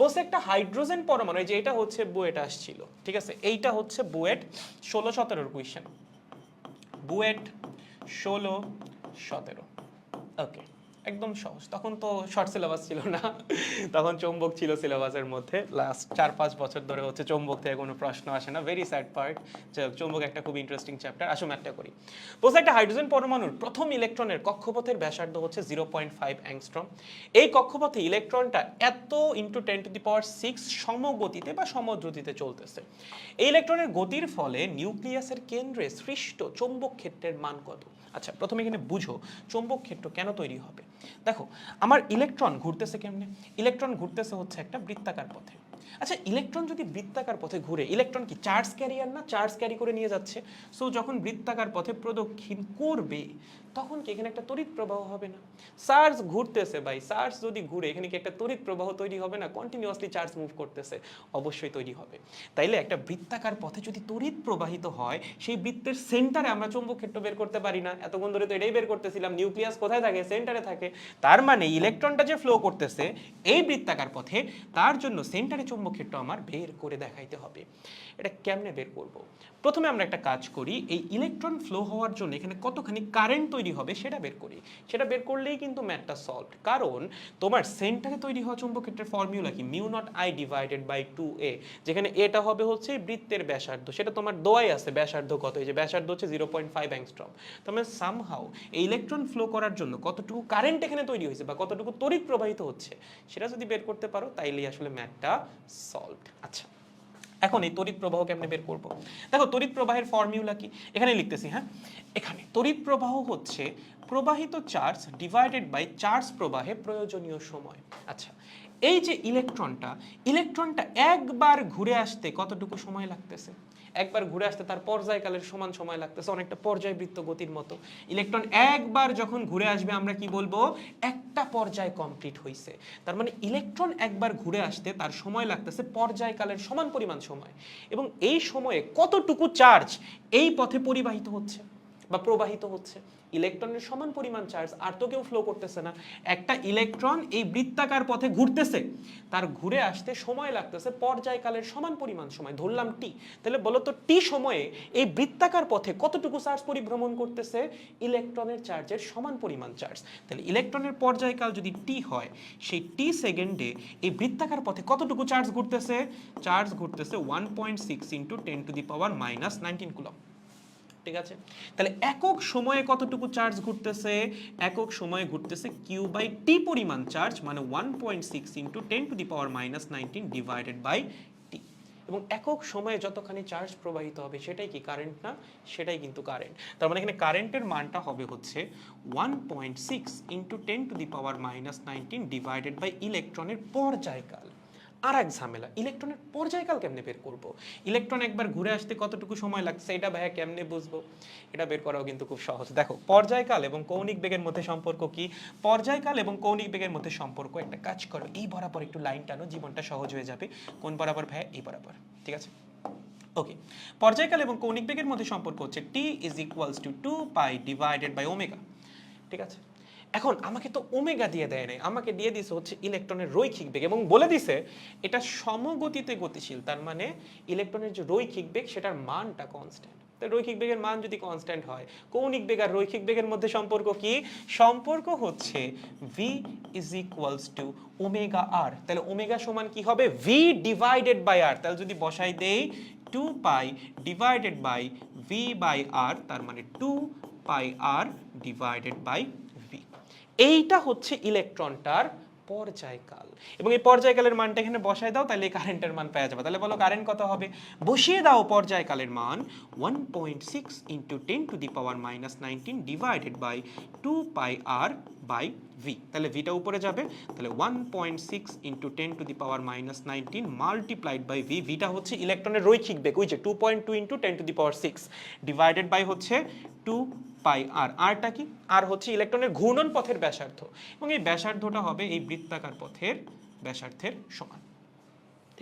বলছে একটা হাইড্রোজেন পরমাণু যে এটা হচ্ছে বুয়েট আসছিল, ঠিক আছে? এইটা হচ্ছে বুয়েট ষোলো সতেরোর কুইশন বুয়েট ষোলো সতেরো। ওকে একদম সহজ। তখন তো শর্ট সিলেবাস ছিল না। তখন চৌম্বক ছিল সিলেবাসের মধ্যে। লাস্ট চার, পাঁচ বছর ধরে হচ্ছে চৌম্বক থেকে কোনো প্রশ্ন আসে না। ভেরি স্যাড পার্ট চৌম্বক একটা খুব ইন্টারেস্টিং চ্যাপ্টার আসো ম্যাথটা করি। বলছে একটা হাইড্রোজেন পরমাণুর প্রথম ইলেকট্রনের কক্ষপথের ব্যাসার্ধ হচ্ছে জিরো পয়েন্ট ফাইভ অ্যাংস্ট্রম এই কক্ষপথে ইলেকট্রনটা এত into ten to the power six সমগতিতে বা সমদ্রুতিতে চলতেছে। এই ইলেকট্রনের গতির ফলে নিউক্লিয়াসের কেন্দ্রে সৃষ্ট চৌম্বক ক্ষেত্রের মান কত? আচ্ছা প্রথমে এখানে বুঝো চৌম্বক ক্ষেত্র কেন তৈরি হবে। দেখো, আমার ইলেকট্রন ঘুরতেছে কেমনে? ইলেকট্রন ঘুরতেছে হচ্ছে একটা বৃত্তাকার পথে। আচ্ছা ইলেকট্রন যদি বৃত্তাকার পথে ঘুরে, ইলেকট্রন কি চার্জ ক্যারিয়ার না? চার্জ ক্যারি করে নিয়ে যাচ্ছে। সো, যখন বৃত্তাকার পথে প্রদক্ষিণ করবে তখন কি এখানে একটা তড়িৎ প্রবাহ হবে না? চার্জ ঘুরতেছে ভাই চার্জ যদি ঘুরে, এখানে কি একটা তড়িৎ প্রবাহ তৈরি হবে না? কন্টিনিউয়াসলি চার্জ মুভ করতেছে, অবশ্যই তৈরি হবে। তাইলে একটা বৃত্তাকার পথে যদি তড়িৎ প্রবাহিত হয়, সেই বৃত্তের সেন্টারে আমরা চৌম্বক ক্ষেত্র বের করতে পারি না। এতক্ষণ ধরে তো এটাই বের করতেছিলাম নিউক্লিয়াস কোথায় থাকে? সেন্টারে থাকে। তার মানে ইলেকট্রনটা যে ফ্লো করতেছে, এই বৃত্তাকার পথে তার জন্য সেন্টারে চৌম্বক ক্ষেত্র আমার বের করে দেখাইতে হবে। এটা কেমনে বের করব? প্রথমে আমরা একটা কাজ করি, এই ইলেকট্রন ফ্লো হওয়ার জন্য এখানে কতখানি কারেন্ট তৈরি হবে, সেটা বের করি। সেটা বের করলেই কিন্তু ম্যাথটা সলভ কারণ তোমার সেন্টারে তৈরি হওয়া চৌম্বক ক্ষেত্রের ফর্মুলা কি? Mu naught I divided by two a যেখানে এটা হবে হচ্ছে বৃত্তের ব্যাসার্ধ। সেটা তোমার দোয়াই আছে, ব্যাসার্ধ কত? এই যে ব্যাসার্ধ হচ্ছে জিরো পয়েন্ট ফাইভ অ্যাংস্ট্রম তার সামহাও এই ইলেকট্রন ফ্লো করার জন্য কতটুকু কারেন্ট এখানে তৈরি হয়েছে বা কতটুকু তড়িৎ প্রবাহিত হচ্ছে, সেটা যদি বের করতে পারো, তাইলেই আসলে ম্যাথটা সলভড আচ্ছা। এখন এই তড়িৎ প্রবাহ কেমনে বের করব? দেখো, তড়িৎ প্রবাহের ফর্মুলা কি? এখানে লিখতেছি হ্যাঁ? এখানে, তড়িৎ প্রবাহ হচ্ছে প্রবাহিত চার্জ ডিভাইডেড বাই চার্জ প্রবাহে প্রয়োজনীয় সময়। আচ্ছা এই যে ইলেকট্রনটা ইলেকট্রনটা একবার ঘুরে আসতে কতটুকু সময় লাগতেছে? একবার ঘুরে আসতে তার পর্যায়কালের সমান সময় লাগতেছে, অনেকটা পর্যায়বৃত্ত গতির মতো। ইলেকট্রন একবার যখন ঘুরে আসবে, আমরা কি বলব? একটা পর্যায় কমপ্লিট হয়েছে তার মানে ইলেকট্রন একবার ঘুরে আসতে তার সময় লাগতেছে পর্যায়কালের সমান পরিমাণ সময়। এবং এই সময়ে কতটুকু চার্জ এই পথে পরিবাহিত হচ্ছে? বা প্রবাহিত হচ্ছে। ইলেকট্রনের সমান পরিমাণ চার্জ আর তো কেউ ফ্লো করতেছে না। একটা ইলেকট্রন এই বৃত্তাকার পথে ঘুরতেছে। তার ঘুরে আসতে সময় লাগতেছে পর্যায়কালের সমান পরিমাণ সময়। ধরলাম টি তাহলে বলো তো টি সময়ে এই বৃত্তাকার পথে কতটুকু চার্জ পরিভ্রমণ করতেছে? ইলেকট্রনের চার্জের সমান পরিমাণ চার্জ তাহলে ইলেকট্রনের পর্যায়কাল যদি টি হয়, সেই টি সেকেন্ডে এই বৃত্তাকার পথে কতটুকু চার্জ ঘুরতেছে? চার্জ ঘুরতেছে one point six into ten to the power minus nineteen coulomb ঠিক আছে? তাহলে একক সময়ে কতটুকু চার্জ ঘুরতেছে? একক সময়ে ঘুরতেছে কিউ বাই টি পরিমাণ চার্জ মানে one point six into ten to the power minus nineteen divided by T এবং একক সময়ে যতখানি চার্জ প্রবাহিত হবে, সেটাই কি কারেন্ট না? সেটাই কিন্তু কারেন্ট তার মানে এখানে কারেন্টের মানটা হবে হচ্ছে one point six into ten to the power minus nineteen divided by ইলেকট্রনের পর্যায়কাল। আর এক ঝামেলা, ইলেকট্রনের পর্যায়কাল কেমনে বের করব? ইলেকট্রন একবার ঘুরে আসতে কতটুকু সময় লাগছে এটা ভাইয়া কেমনে বুঝব? এটা বের করাও কিন্তু খুব সহজ। দেখো, পর্যায়কাল এবং কৌণিক বেগের মধ্যে সম্পর্ক কি? পর্যায়কাল এবং কৌণিক বেগের মধ্যে সম্পর্ক একটা কাজ করো। এই বরাবর একটু লাইন টানো, জীবনটা সহজ হয়ে যাবে। কোন বরাবর ভাইয়া? এই বরাবর, ঠিক আছে? ওকে পর্যায়কাল এবং কৌণিক বেগের মধ্যে সম্পর্ক হচ্ছে T is equals to two pi divided by omega ঠিক আছে? এখন আমাকে তো ওমেগা দিয়ে দেয় নাই। আমাকে দিয়ে দিছে হচ্ছে ইলেকট্রনের রৈখিক বেগ এবং বলে দিছে, এটা সমগতিতে গতিশীল, তার মানে ইলেকট্রনের যে রৈখিক বেগ, সেটার মানটা কনস্ট্যান্ট রৈখিক বেগের মান যদি কনস্ট্যান্ট হয়, কৌণিক বেগ আর রৈখিক বেগের মধ্যে সম্পর্ক কি? সম্পর্ক হচ্ছে v is equals to omega r তাহলে ওমেগা সমান কি হবে? ভি ডিভাইডেড বাই আর তাহলে যদি বসাই দেই two pi divided by v by r তার মানে two pi r divided by এইটা হচ্ছে ইলেকট্রনটার পর্যায়কাল। এবং এই পর্যায়কালের মানটা এখানে বসায় দাও, তাহলে এই কারেন্টের মান পাওয়া যাবে। তাহলে বলো কারেন্ট কত হবে? বসিয়ে দাও পর্যায়কালের মান। One point six into ten to the power minus nineteen divided by two pi r by v তাহলে ভিটা উপরে যাবে, তাহলে one point six into ten to the power minus nineteen multiplied by v ভিটা হচ্ছে ইলেকট্রনের রৈখিক বেগ, ওই যে two point two into ten to the power six divided by হচ্ছে টু পাই আর আরটা কি? আর হচ্ছে ইলেকট্রনের ঘূর্ণন পথের ব্যাসার্ধ। এবং এই ব্যাসার্ধটা হবে এই বৃত্তাকার পথের ব্যাসার্ধের সমান।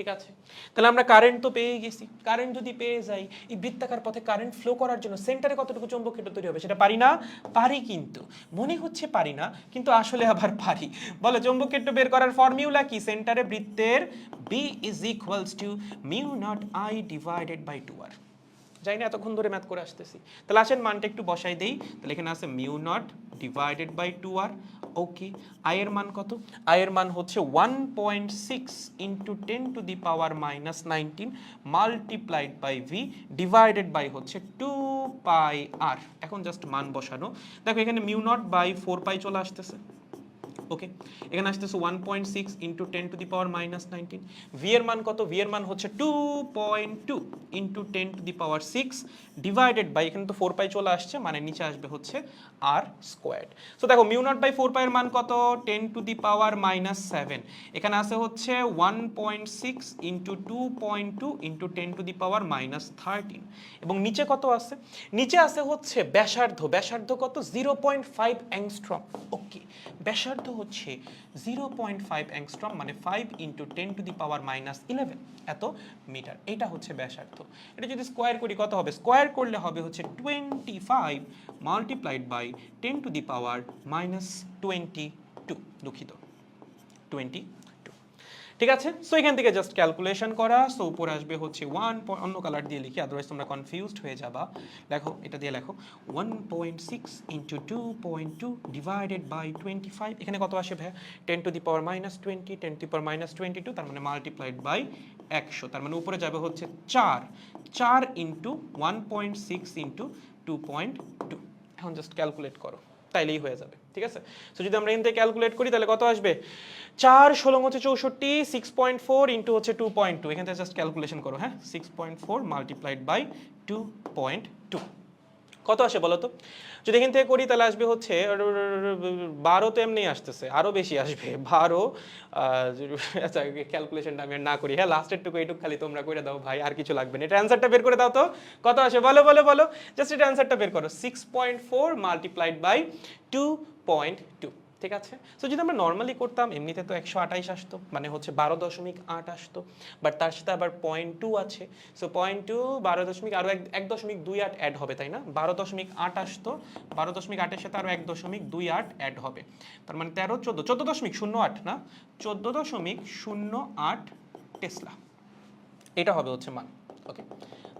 ঠিক আছে? তাহলে আমরা কারেন্ট তো পেয়ে গেছি। কারেন্ট যদি পেয়ে যাই, এই বৃত্তাকার পথে কারেন্ট ফ্লো করার জন্য সেন্টারে কতটুকু চৌম্বক ক্ষেত্র তৈরি হবে সেটা পারি না? পারি কিন্তু। মনে হচ্ছে পারি না, কিন্তু আসলে আবার পারি। বলো, চৌম্বক ক্ষেত্র বের করার ফর্মিউলা কি? সেন্টারে বৃত্তের B is equals to mu naught I divided by two r যাই না, এতক্ষণ ধরে ম্যাথ করে আসতেছি। তাহলে আসেন মানটা একটু বসাই দেই। তাহলে এখানে আছে mu naught divided by two r okay আয়ের মান কত? আয়ের মান হচ্ছে one point six into ten to the power minus nineteen multiplied by v divided by হচ্ছে টু পাই আর এখন জাস্ট মান বসানো। দেখো এখানে mu naught by four pi চলে আসতেছে। ওকে এখানে আসতেছে one point six into ten to the power minus nineteen v এর মান কত? ভি এর মান হচ্ছে two point two into ten to the power six divided by এখানে তো ফোর পাই চলে আসছে মানে নিচে আসবে হচ্ছে আর স্কোয়ার্ড সো দেখো মিউ নট বাই ফোর পাইয়ের মান কত? Ten to the power minus seven এখানে আছে হচ্ছে one point six into two point two into ten to the power minus thirteen এবং নিচে কত আছে? নিচে আছে হচ্ছে ব্যাসার্ধ। ব্যাসার্ধ কত? Zero point five angstrom okay ব্যাসার্ধ হচ্ছে জিরো পয়েন্ট ফাইভ অ্যাংস্ট্রম মানে five into ten to the power minus eleven এত মিটার এটা হচ্ছে ব্যাসার্থ এটা যদি স্কোয়ার করি, কত হবে? স্কোয়ার করলে হবে হচ্ছে twenty five multiplied by ten to the power minus twenty two দুঃখিত। টোয়েন্টি ঠিক আছে? সো এখান থেকে জাস্ট ক্যালকুলেশন করা। সো উপরে আসবে হচ্ছে ওয়ান অন্য কালার দিয়ে লিখি আদারওয়াইজ তোমরা কনফিউজড হয়ে যাবা। দেখো, এটা দিয়ে লেখো। One point six into two point two divided by twenty five এখানে কত আসে ভাইয়া? Ten to the power minus twenty ten to power minus twenty two তার মানে মাল্টিপ্লাইড বাই একশো। তার মানে উপরে যাবে হচ্ছে চার। চার into one point six into two point two এখন জাস্ট ক্যালকুলেট করো। তাইলেই হয়ে যাবে, ঠিক আছে? সো যদি আমরা এনতে ক্যালকুলেট করি, তাহলে কত আসবে? চার ষোলো হচ্ছে চৌষট্টি সিক্স পয়েন্ট ফোর ইন্টু হচ্ছে টু পয়েন্ট টু এখান থেকে জাস্ট ক্যালকুলেশন করো হ্যাঁ? Six point four multiplied by two point two কত আসে বলো তো যদি এখান থেকে করি, তাহলে আসবে হচ্ছে, বারো তো এমনি আসতেছে আরও বেশি আসবে, বারো আচ্ছা ক্যালকুলেশনটা আমি না করি হ্যাঁ লাস্টের টুকু এইটুকু খালি তোমরা করে দাও ভাই, আর কিছু লাগবে না। এটা অ্যান্সারটা বের করে দাও তো, কত আসে? বলো বলো বলো জাস্ট এটা অ্যান্সারটা বের করো six point four multiplied by two point two ঠিক আছে? সো যদি আমরা নর্মালি করতাম, এমনিতে তো একশো আঠাইশ আসতো মানে হচ্ছে বারো দশমিক আট আসতো বাট তার সাথে আবার পয়েন্ট টু আছে। সো পয়েন্ট টু বারো দশমিক আরও এক এক দশমিক দুই আট অ্যাড হবে, তাই না? বারো দশমিক আট আসতো, বারো দশমিক আটের সাথে আরও এক দশমিক দুই আট অ্যাড হবে। তার মানে তেরো, চোদ্দ চোদ্দ দশমিক শূন্য আট, না? চোদ্দ দশমিক শূন্য আট টেসলা। এটা হবে হচ্ছে মান ওকে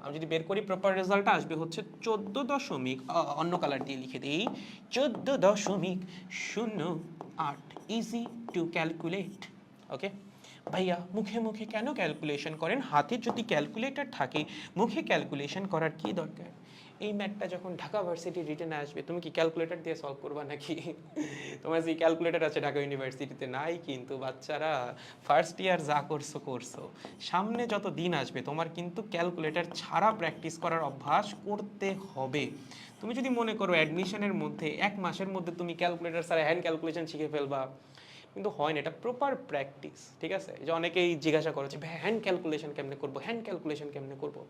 আমি যদি বের করি প্রপার রেজাল্টটা আসবে হচ্ছে চোদ্দ দশমিক অন্য কালার দিয়ে লিখে দিই। চোদ্দ দশমিক শূন্য আট ইজি টু ক্যালকুলেট ওকে ভাইয়া, মুখে মুখে কেন ক্যালকুলেশন করেন? হাতে যদি ক্যালকুলেটর থাকে, মুখে ক্যালকুলেশন করার কি দরকার? এই ম্যাথটা যখন ঢাকা ভার্সিটি রিটেনে আসবে, তুমি কি ক্যালকুলেটর দিয়ে সলভ করবা নাকি? তোমার যে ক্যালকুলেটর আছে ঢাকা ইউনিভার্সিটিতে নাই কিন্তু বাচ্চারা ফার্স্ট ইয়ার যা করছ করছ। সামনে যত দিন আসবে, তোমার কিন্তু ক্যালকুলেটর ছাড়া প্র্যাকটিস করার অভ্যাস করতে হবে। তুমি যদি মনে করো অ্যাডমিশনের মধ্যে, এক মাসের মধ্যে তুমি ক্যালকুলেটর ছাড়া হ্যান্ড ক্যালকুলেশন শিখে ফেলবা কিন্তু হয় না, এটা প্রপার প্র্যাকটিস ঠিক আছে? যে অনেকেই জিজ্ঞাসা করে যে হ্যান্ড ক্যালকুলেশন কেমনে করব? হ্যান্ড ক্যালকুলেশন কেমনে করব?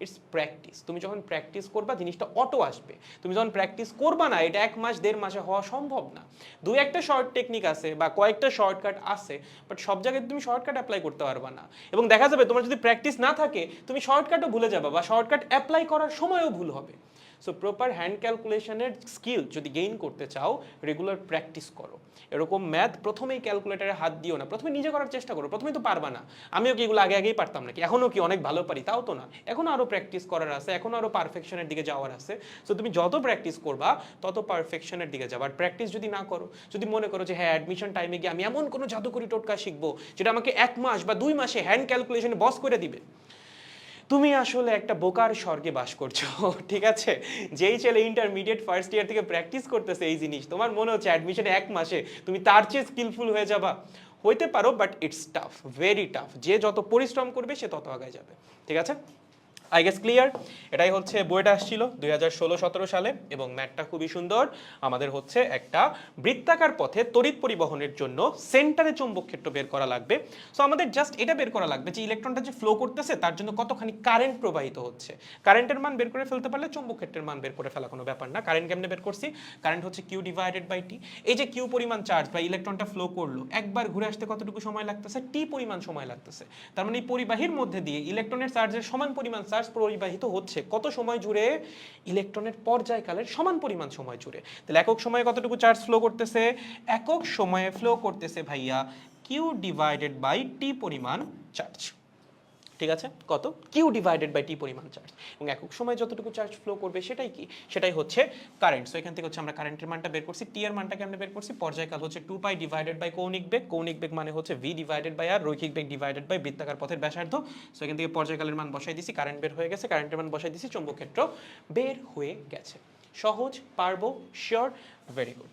ইটস প্র্যাকটিস তুমি যখন প্র্যাকটিস করবা, জিনিসটা অটো আসবে। তুমি যখন প্র্যাকটিস করবা না, এটা এক মাস, দেড় মাসে হওয়া সম্ভব না। দুই একটা শর্ট টেকনিক আছে বা কয়েকটা শর্টকাট আছে বাট সব জায়গায় তুমি শর্টকাট অ্যাপ্লাই করতে পারবা না। এবং দেখা যাবে, তোমার যদি প্র্যাকটিস না থাকে, তুমি শর্টকাটও ভুলে যাবে বা শর্টকাট অ্যাপ্লাই করার সময়ও ভুল হবে। সো প্রপার হ্যান্ড ক্যালকুলেশনের স্কিল যদি গেইন করতে চাও রেগুলার প্র্যাকটিস করো। এরকম ম্যাথ প্রথমেই ক্যালকুলেটারে হাত দিও না। প্রথমে নিজে করার চেষ্টা করো। প্রথমে তো পারবা না। আমিও কি এগুলো আগে আগেই পারতাম নাকি? এখনও কি অনেক ভালো পারি? তাও তো না। এখনও আরও প্র্যাকটিস করার আছে। এখনও আরও পারফেকশনের দিকে যাওয়ার আছে। সো তুমি যত প্র্যাকটিস করবা, তত পারফেকশনের দিকে যাবা। আর প্র্যাকটিস যদি না করো, যদি মনে করো যে হ্যাঁ অ্যাডমিশন টাইমে গিয়ে আমি এমন কোনো জাদুকরি টোটকা শিখব, যেটা আমাকে এক মাস বা দুই মাসে হ্যান্ড ক্যালকুলেশনে বস করে দিবে। তুমি আসলে একটা বোকার স্বর্গে বাস করছ, ঠিক আছে? যেই ছেলে ইন্টারমিডিয়েট ফার্স্ট ইয়ার থেকে প্র্যাকটিস করতেছে এই জিনিস, তোমার মনে হচ্ছে অ্যাডমিশন এক মাসে, তুমি তার চেয়ে স্কিলফুল হয়ে যাবা। হইতে পারো but it's tough very tough যে যত পরিশ্রম করবে সে তত আগায় যাবে, ঠিক আছে? আই গেস ক্লিয়ার এটাই হচ্ছে বইটা আসছিল দুই হাজার ষোলো, সতেরো সালে এবং ম্যাটটা খুবই সুন্দর। আমাদের হচ্ছে একটা বৃত্তাকার পথে তড়িৎ পরিবহনের জন্য সেন্টারে চুম্বক ক্ষেত্র বের করা লাগবে। সো আমাদের জাস্ট এটা বের করা লাগবে যে ইলেকট্রনটা যে ফ্লো করতেছে, তার জন্য কতখানি কারেন্ট প্রবাহিত হচ্ছে। কারেন্টের মান বের করে ফেলতে পারলে চুম্বক ক্ষেত্রের মান বের করে ফেলা কোনো ব্যাপার না। কারেন্ট কেমনে বের করছি? কারেন্ট হচ্ছে কিউ ডিভাইডেড বাই টি এই যে কিউ পরিমাণ চার্জ বা ইলেকট্রনটা ফ্লো করল, একবার ঘুরে আসতে কতটুকু সময় লাগতেছে? টি পরিমাণ সময় লাগতেছে। তার মানে এই পরিবাহীর মধ্যে দিয়ে ইলেকট্রনের চার্জের সমান পরিমাণ চার্জ পরিবাহিত হচ্ছে। কত সময় জুড়ে? ইলেকট্রনের পর্যায়কালের সমান পরিমাণ সময় জুড়ে। তাহলে একক সময়ে কতটুকু চার্জ ফ্লো করতেছে? একক সময়ে ফ্লো করতেছে ভাইয়া কিউ ডিভাইডেড বাই টি পরিমাণ চার্জ। ঠিক আছে? কত? কিউ ডিভাইডেড বাই টি পরিমাণ চার্জ এবং একক সময় যতটুকু চার্জ ফ্লো করবে সেটাই কি? সেটাই হচ্ছে কারেন্ট সো এখান থেকে হচ্ছে আমরা কারেন্টের মানটা বের করছি। টি এর মানটাকে আমরা বের করছি। পর্যায়কাল হচ্ছে টু পাই ডিভাইডেড বাই কৌণিক বেগ। কৌণিক বেগ মানে হচ্ছে ভি ডিভাইডেড বাই আর রৈখিক বেগ ডিভাইডেড বাই বৃত্তাকার পথের ব্যাসার্ধ। সো এখান থেকে পর্যায়কালের মান বসাই দিছি। কারেন্ট বের হয়ে গেছে। কারেন্টের মান বসাই দিছি। চৌম্বক ক্ষেত্র বের হয়ে গেছে। সহজ, পারব শিওর ভেরি গুড